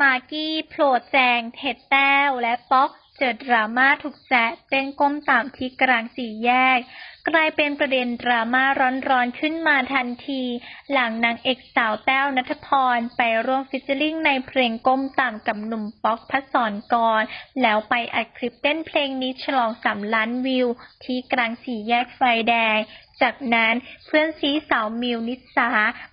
มากกี้โผล่แจงเท็ดแต้ว และป๊อกเจอดราม่าถูกแซะเต้นก้มต่ำที่กลางสี่แยก กลายเป็นประเด็นดราม่าร้อนๆขึ้นมาทันที หลังนางเอกสาวแต้วนัทพร ไปร่วมฟิชเชอริงในเพลงก้มต่ำกับหนุ่มป๊อกพัศรกร แล้วไปอัดคลิปเต้นเพลงนี้ฉลองสามล้านวิว ที่กลางสี่แยกไฟแดง จากนั้นเพื่อนซีสาวมิวนิสา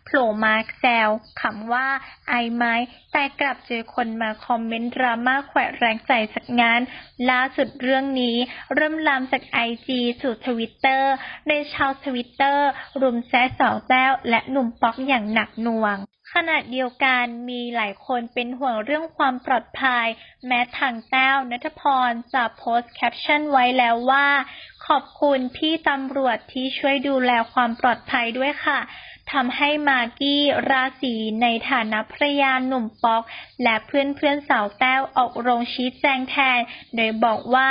โผล่มาแซวขำว่าไอไม้แต่กลับเจอคนมาคอมเมนต์ดราม่าแขวะแรงใจสักงาน ล่าสุดเรื่องนี้ เริ่มลามจากไอจีสู่ทวิตเตอร์ในชาวทวิตเตอร์รุมแซะสาวแต้วและหนุ่มป๊อกอย่างหนักหน่วง ขณะเดียวกันมีหลายคนเป็นห่วงเรื่องความปลอดภัย แม้ทางแต้วนัทพรจะโพสต์แคปชั่นไว้แล้วว่า ขอบคุณพี่ตำรวจที่ช่วยดูแลความปลอดภัยด้วยค่ะทำให้มากกี้ราศีในฐานะภรรยาหนุ่มป๊อก และเพื่อนเพื่อนๆสาวแต้วออกโรงชี้แจงแทน โดยบอกว่า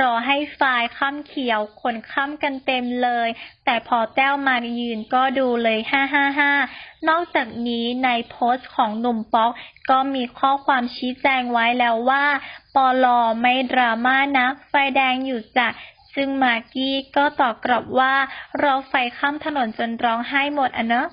รอให้ฝ่ายข้ามเขียวคนข้ามกันเต็มเลย แต่พอแต้วมายืนก็ดูเลยฮ่าฮ่าฮ่า นอกจากนี้ในโพสต์ของหนุ่มป๊อกก็มีข้อความชี้แจงไว้แล้วว่า ปอลอไม่ดราม่านะ ไฟแดงอยู่จ้ะซึ่งมากกี้ก็ตอบกลับว่า เราไฟข้ามถนนจนร้องไห้หมดอะเนอะ